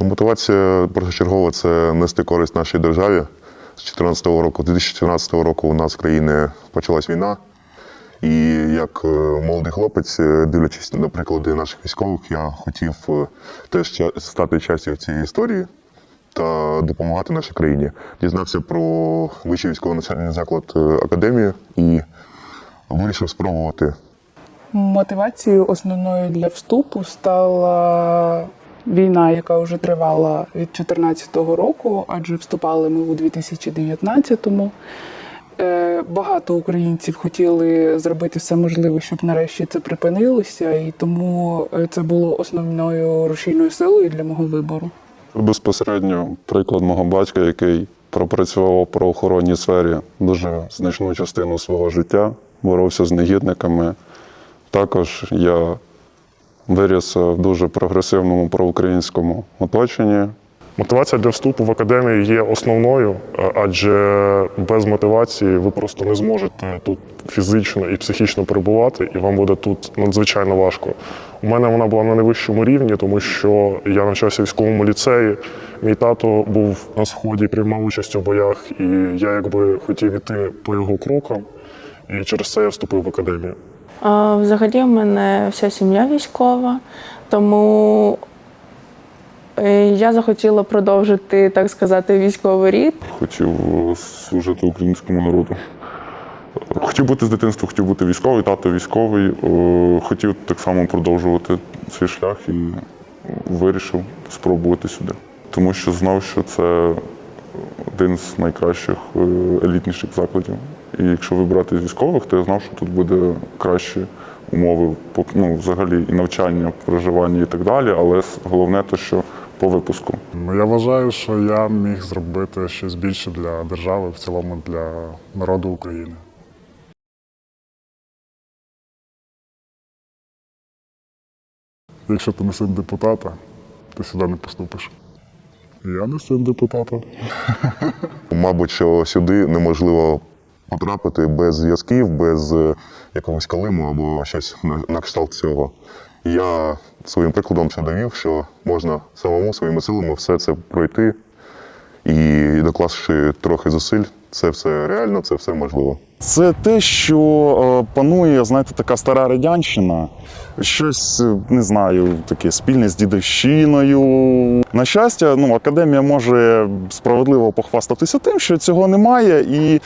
Ну, Мотивація першочергова це нести користь нашій державі. З 2014 року, 2014 року у нас в країні почалась війна. І як е, молодий хлопець, е, дивлячись на приклади наших військових, я хотів е, теж стати частю цієї історії та допомагати нашій країні. Дізнався про вищий військово-навчальний заклад е, академію і вирішив спробувати Мотивацією основною для вступу стала війна, яка вже тривала від 2014 року, адже вступали ми у 2019-му. Е, Багато українців хотіли зробити все можливе, щоб нарешті це припинилося, і тому е, це було основною рушійною силою для мого вибору. Безпосередньо приклад мого батька, який пропрацював у правоохоронній сфері дуже значну частину свого життя, боровся з негідниками. Також я виріс в дуже прогресивному проукраїнському оточенні. Мотивація для вступу в академію є основною, е, адже без мотивації ви просто не зможете тут фізично і психічно перебувати, і вам буде тут надзвичайно важко. У мене вона була на найвищому рівні, тому що я навчався в військовому ліцеї. Мій тато був на сході, приймав участь у боях, і я якби хотів іти по його крокам, і через це я вступив в академію. Взагалі, в мене вся сім'я військова, тому е, я захотіла продовжити, так сказати, військовий рід. хотів е, служити українському народу. Хотів бути з дитинства, хотів бути військовий, тато військовий. е, Хотів так само продовжувати свій шлях і вирішив спробувати сюди. Тому що знав, що це один з найкращих елітніших закладів. І якщо вибрати з військових, то я знав, що тут буде кращі умови, ну, взагалі і навчання, проживання і так далі. Але головне те, що по випуску. Ну, я вважаю, що я міг зробити щось більше для держави, в цілому для народу України. Якщо ти не син депутата, ти сюди не поступиш. Я не син депутата. Мабуть, що сюди неможливо потрапити без зв'язків, без е, якогось калиму або щось на, кшталт цього. Я своїм прикладом ще довів, що можна самому своїми силами все це пройти і доклавши трохи зусиль, це все реально, це все можливо. Це те, що е, панує, знаєте, така стара радянщина, щось е, не знаю, таке спільне з дідовщиною. На щастя, ну, академія може справедливо похвастатися тим, що цього немає, і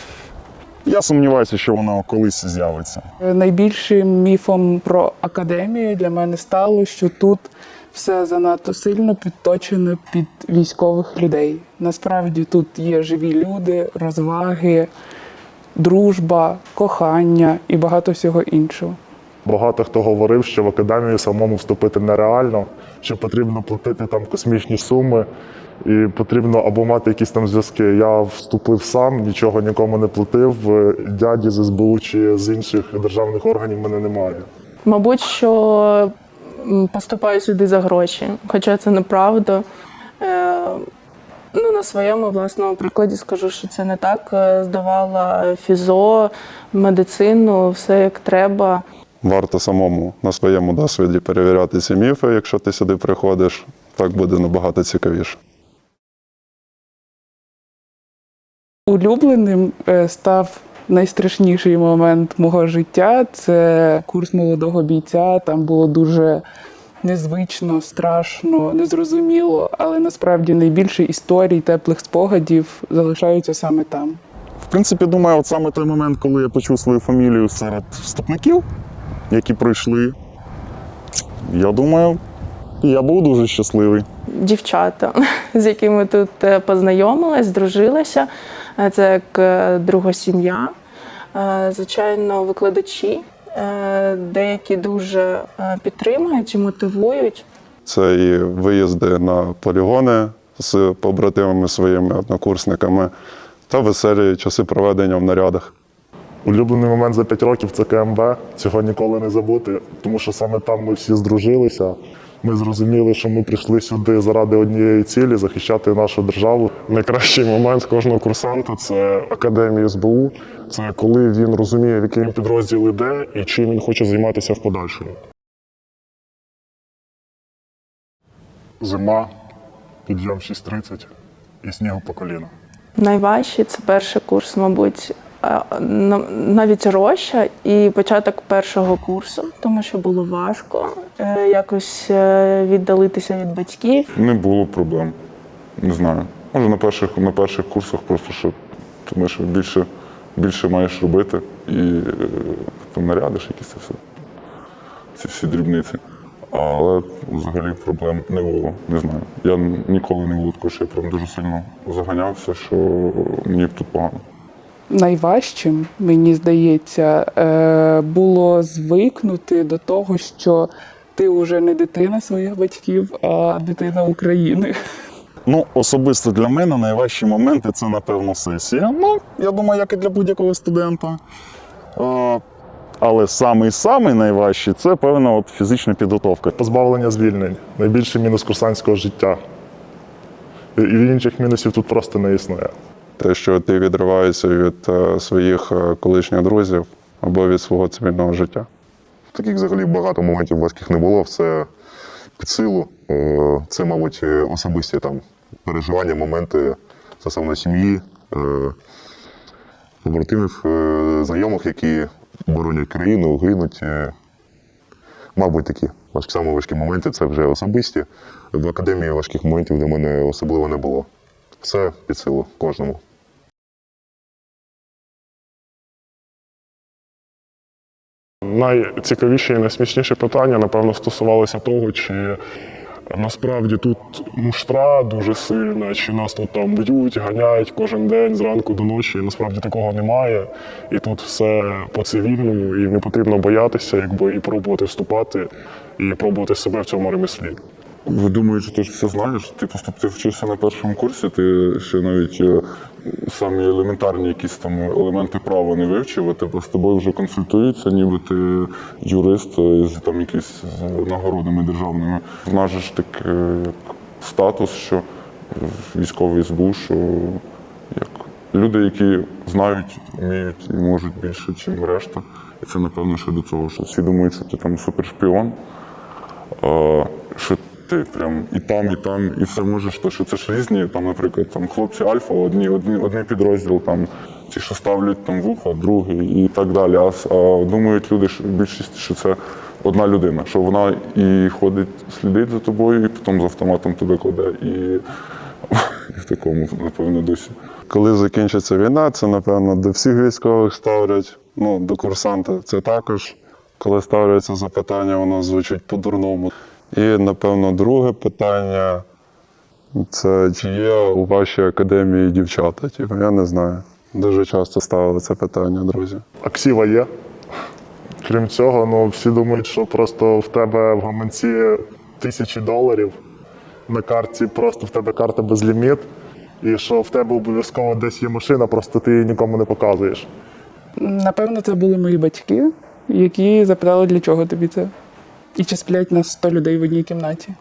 я сумніваюся, що воно колись з'явиться. Найбільшим міфом про академію для мене стало, що тут все занадто сильно підточено під військових людей. Насправді тут є живі люди, розваги, дружба, кохання і багато всього іншого. Багато хто говорив, що в академію самому вступити нереально, що потрібно платити там космічні суми, і потрібно або мати якісь там зв'язки. Я вступив сам, нічого нікому не платив. е, Дяді з СБУ чи з інших державних органів мене немає. Мабуть, що поступаю сюди за гроші, хоча це неправда. Е, Ну, на своєму власному прикладі скажу, що це не так. Е, Здавала фізо, медицину, все як треба. Варто самому на своєму досвіді перевіряти ці міфи, якщо ти сюди приходиш. Так буде набагато цікавіше. Улюбленим е, став найстрашніший момент мого життя. Це курс молодого бійця. Там було дуже незвично, страшно, незрозуміло, але насправді найбільше історій, теплих спогадів залишаються саме там. В принципі, думаю, от саме той момент, коли я почув свою фамілію серед вступників, які пройшли, я думаю, я був дуже щасливий. Дівчата, з якими тут е, познайомилась, здружилася. Е, Це як е, друга сім'я. Е, Звичайно, викладачі, деякі дуже підтримують і мотивують. Це і виїзди на полігони з побратимами своїми однокурсниками та веселі часи проведення в нарядах. Улюблений момент за 5 років це КМБ. Цього ніколи не забути, тому що саме там ми всі здружилися. Ми зрозуміли, що ми прийшли сюди заради однієї цілі захищати нашу державу. Найкращий момент кожного курсанта це академія СБУ. Це коли він розуміє, в який підрозділ іде і чим він хоче займатися в подальшому. Зима, підйом 6.30 і снігу по коліна. Найважчий це перший курс, мабуть, навіть роща і початок першого курсу, тому що було важко е, якось е, віддалитися від батьків. Не було проблем. Не знаю. Може на перших, на перших курсах просто що тому що більше, більше маєш робити і е, там нарядиш якісь це все. Ці всі дрібниці. Але взагалі проблем не було. Не знаю. Я ніколи не було такого, що я прям дуже сильно заганявся, що мені тут погано. Найважчим, мені здається, е, було звикнути до того, що ти вже не дитина своїх батьків, а дитина України. Ну, особисто для мене найважчі моменти це, напевно, сесія. Ну, я думаю, як і для будь-якого студента. Е, Але самий-самий найважчий це певна от фізична підготовка. Позбавлення звільнень найбільший мінус курсантського життя. І і інших мінусів тут просто не існує. Те, що ти відриваєшся від е, своїх е, колишніх друзів або від свого цивільного життя. Таких взагалі багато моментів важких не було. Все під силу. Е, Це, мабуть, особисті там переживання, моменти стосовно сім'ї, побратимів, знайомих, які боронять країну, гинуть. Мабуть, такі важкі, саме важкі моменти це вже особисті. В академії важких моментів для мене особливо не було. Все під силу кожному. Найцікавіше і найсмішніше питання, напевно, стосувалося того, чи насправді тут муштра дуже сильна, чи нас тут там б'ють, ганяють кожен день зранку до ночі. І Насправді такого немає. І тут все по цивільному, і не потрібно боятися, якби і пробувати вступати, і пробувати себе в цьому ремеслі. Ви думаєте, ти ж все знаєш? Ти просто ти вчився на першому курсі, ти ще навіть е, самі елементарні якісь там елементи права не вивчив, а тебе з тобою вже консультуються, ніби ти юрист е, з там якісь нагородами державними. Же так е, статус, що військовий СБУ, що як люди, які знають, вміють і можуть більше, ніж решта. І це напевно ще до цього, що всі думають, що ти там супершпіон. Що ти прям і там, і там, і все можеш, то що це ж різні. Там, наприклад, там хлопці Альфа, одні, одні, одний підрозділ, там ті, що ставлять там вуха, другий і так далі. А, а думають люди, що більшість, що це одна людина, що вона і ходить, слідить за тобою, і потім з автоматом тебе кладе, і, і в такому, напевно, досі. Коли закінчиться війна, це, напевно, до всіх військових ставлять, ну, до курсанта це також. Коли ставляться запитання, воно звучить по-дурному. І, напевно, друге питання це чи є у вашій академії дівчата? Типу, я не знаю. Дуже часто ставили це питання, друзі. Аксіва є. Крім цього, ну всі думають, що просто в тебе в гаманці тисячі доларів на карті, просто в тебе карта безліміт, і що в тебе обов'язково десь є машина, просто ти її нікому не показуєш. Напевно, це були мої батьки, які запитали, для чого тобі це. І чи сплять на 100 людей в одній кімнаті.